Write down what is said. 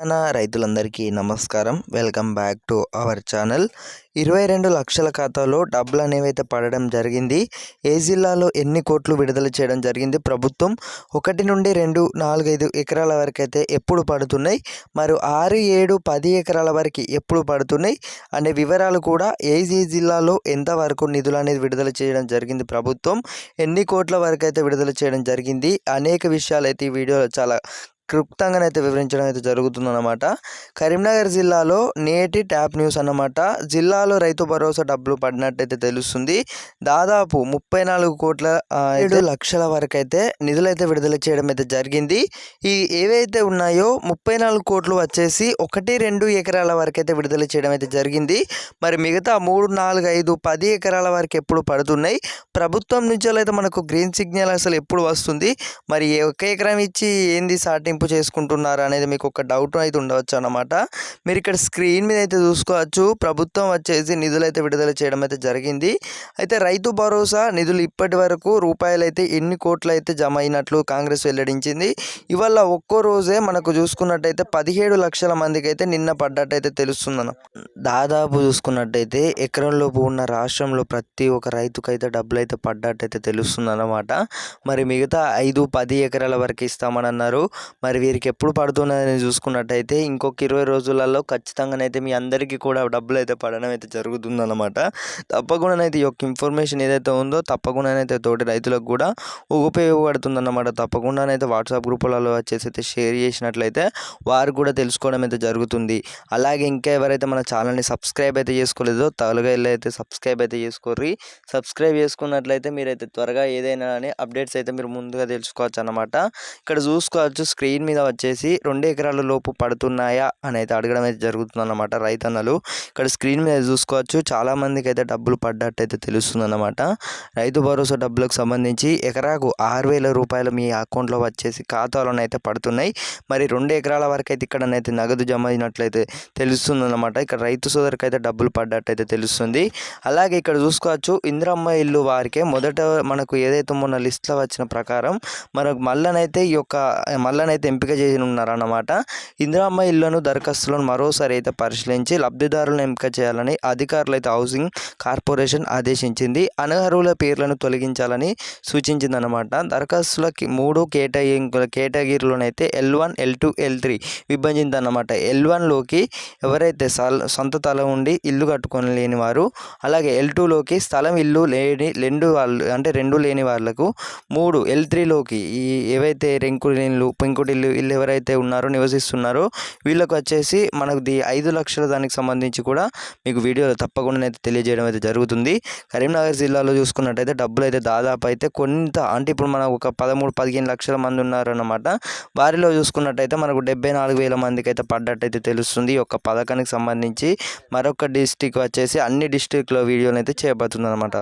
తెలంగాణ రైతులందరికీ నమస్కారం. Welcome back to our channel. ఇరవై రెండు లక్షల ఖాతాలో డబ్బులు అనేవి అయితే పడడం జరిగింది. ఏ జిల్లాలో ఎన్ని కోట్లు విడుదల చేయడం జరిగింది? ప్రభుత్వం ఒకటి నుండి రెండు నాలుగైదు ఎకరాల వరకు అయితే ఎప్పుడు పడుతున్నాయి? మరి ఆరు ఏడు పది ఎకరాల వరకు ఎప్పుడు పడుతున్నాయి? అనే వివరాలు కూడా ఏ ఏ జిల్లాలో ఎంతవరకు నిధులు అనేది విడుదల చేయడం జరిగింది? ప్రభుత్వం ఎన్ని కోట్ల వరకు అయితే విడుదల చేయడం జరిగింది? అనేక విషయాలు అయితే ఈ వీడియోలో చాలా క్లుప్తంగానైతే వివరించడం అయితే జరుగుతుందన్నమాట. కరీంనగర్ జిల్లాలో నేటి ట్యాప్ న్యూస్ అన్నమాట. జిల్లాలో రైతు భరోసా డబ్బులు పడినట్టయితే తెలుస్తుంది. దాదాపు ముప్పై నాలుగు కోట్ల ఏడు లక్షల వరకు అయితే నిధులైతే విడుదల చేయడం అయితే జరిగింది. ఈ ఏవైతే ఉన్నాయో ముప్పై నాలుగు కోట్లు వచ్చేసి ఒకటి రెండు ఎకరాల వరకు అయితే విడుదల చేయడం అయితే జరిగింది. మరి మిగతా మూడు నాలుగు ఐదు పది ఎకరాల వరకు ఎప్పుడు పడుతున్నాయి? ప్రభుత్వం నుంచి అయితే మనకు గ్రీన్ సిగ్నల్ అసలు ఎప్పుడు వస్తుంది? మరి ఒక ఎకరం ఇచ్చి ఏంది సాటింపు చేసుకుంటున్నారు అనేది మీకు ఒక డౌట్ అయితే ఉండవచ్చు అనమాట మీరు ఇక్కడ స్క్రీన్ మీద అయితే చూసుకోవచ్చు. ప్రభుత్వం వచ్చేసి నిధులు అయితే విడుదల చేయడం అయితే జరిగింది. అయితే రైతు భరోసా నిధులు ఇప్పటి వరకు రూపాయలు అయితే ఎన్ని కోట్లు అయితే జమ అయినట్లు కాంగ్రెస్ వెల్లడించింది. ఇవాళ ఒక్కో రోజే మనకు చూసుకున్నట్టయితే పదిహేడు లక్షల మందికి అయితే నిన్న పడ్డట్టయితే తెలుస్తుందన్న దాదాపు చూసుకున్నట్టయితే ఎకరంలోపు ఉన్న రాష్ట్రంలో ప్రతి ఒక్క రైతుకైతే డబ్బులు అయితే పడ్డట్టయితే తెలుస్తుందన్నమాట మరి మిగతా ఐదు పది ఎకరాల వరకు ఇస్తామని అన్నారు. మరి వీరికి ఎప్పుడు పడుతున్నదని చూసుకున్నట్టయితే ఇంకొక ఇరవై రోజులలో ఖచ్చితంగానైతే మీ అందరికీ కూడా డబ్బులు అయితే పడడం అయితే జరుగుతుందన్నమాట. తప్పకుండానైతే ఈ యొక్క ఇన్ఫర్మేషన్ ఏదైతే ఉందో తప్పకుండానైతే తోటి రైతులకు కూడా ఉపయోగపడుతుందన్నమాట. తప్పకుండానైతే వాట్సాప్ గ్రూపులలో వచ్చేసి అయితే షేర్ చేసినట్లయితే వారు కూడా తెలుసుకోవడం అయితే జరుగుతుంది. అలాగే ఇంకా ఎవరైతే మన ఛానల్ని సబ్స్క్రైబ్ అయితే చేసుకోలేదో త్వరగా వెళ్ళి అయితే సబ్స్క్రైబ్ అయితే చేసుకోర్రి. సబ్స్క్రైబ్ చేసుకున్నట్లయితే మీరైతే త్వరగా ఏదైనా అని అప్డేట్స్ అయితే మీరు ముందుగా తెలుసుకోవచ్చు అన్నమాట ఇక్కడ చూసుకోవచ్చు స్క్రీన్ మీద వచ్చేసి రెండు ఎకరాల లోపు పడుతున్నాయా అని అయితే అడగడం అయితే జరుగుతుంది అన్నమాట రైతన్నలు. ఇక్కడ స్క్రీన్ మీద చూసుకోవచ్చు. చాలా మందికి అయితే డబ్బులు పడ్డట్టు అయితే తెలుస్తుంది అన్నమాట రైతు భరోసా డబ్బులకు సంబంధించి ఎకరాకు ఆరు వేల రూపాయలు మీ అకౌంట్లో వచ్చేసి ఖాతాలోనైతే పడుతున్నాయి. మరి రెండు ఎకరాల వరకు అయితే ఇక్కడనైతే నగదు జమ అయినట్లయితే తెలుస్తుంది అన్నమాట ఇక్కడ రైతు సోదరికి అయితే డబ్బులు పడ్డట్టు అయితే తెలుస్తుంది. అలాగే ఇక్కడ చూసుకోవచ్చు. ఇందిరమ్మ ఇల్లు వారికే మొదట మనకు ఏదైతే మొన్న లిస్ట్లో వచ్చిన ప్రకారం మనకు మళ్ళనైతే ఈ యొక్క మళ్ళనైతే ఎంపిక చేసి ఉన్నారన్నమాట ఇందిరామ్మ ఇళ్ళను దరఖాస్తులను మరోసారి అయితే పరిశీలించి లబ్ధిదారులను ఎంపిక చేయాలని అధికారులు అయితే హౌసింగ్ కార్పొరేషన్ ఆదేశించింది. అనర్హుల పేర్లను తొలగించాలని సూచించిందన్నమాట. దరఖాస్తులకి మూడు category కేటగిరీలోనైతే L one L two L three విభజించిందన్నమాట. L వన్లోకి ఎవరైతే సల్ సొంత తల ఉండి ఇల్లు కట్టుకొని లేని వారు అలాగే ఎల్ టూలోకి స్థలం ఇల్లు లేని రెండు వాళ్ళు అంటే రెండు లేని వాళ్ళకు మూడు ఎల్ త్రీలోకి ఈ ఏవైతే రెంకులు పెంకుడు పెంకుటిల్లు ఇల్లు ఎవరైతే ఉన్నారో నివసిస్తున్నారో వీళ్ళకు వచ్చేసి మనకు ది ఐదు లక్షల దానికి సంబంధించి కూడా మీకు వీడియోలో తప్పకుండా అయితే తెలియజేయడం అయితే జరుగుతుంది. కరీంనగర్ జిల్లాలో చూసుకున్నట్టయితే డబ్బులు అయితే దాదాపు అయితే కొంత అంటే ఇప్పుడు మనకు ఒక పదమూడు పదిహేను లక్షల మంది ఉన్నారన్నమాట. వారిలో చూసుకున్నట్టయితే మనకు డెబ్బై నాలుగు వేల మందికి అయితే పడ్డట్టయితే తెలుస్తుంది. ఈ యొక్క పథకానికి సంబంధించి మరొక డిస్టిక్ వచ్చేసి అన్ని డిస్టిక్లో వీడియోలు అయితే చేయబోతుంది అనమాట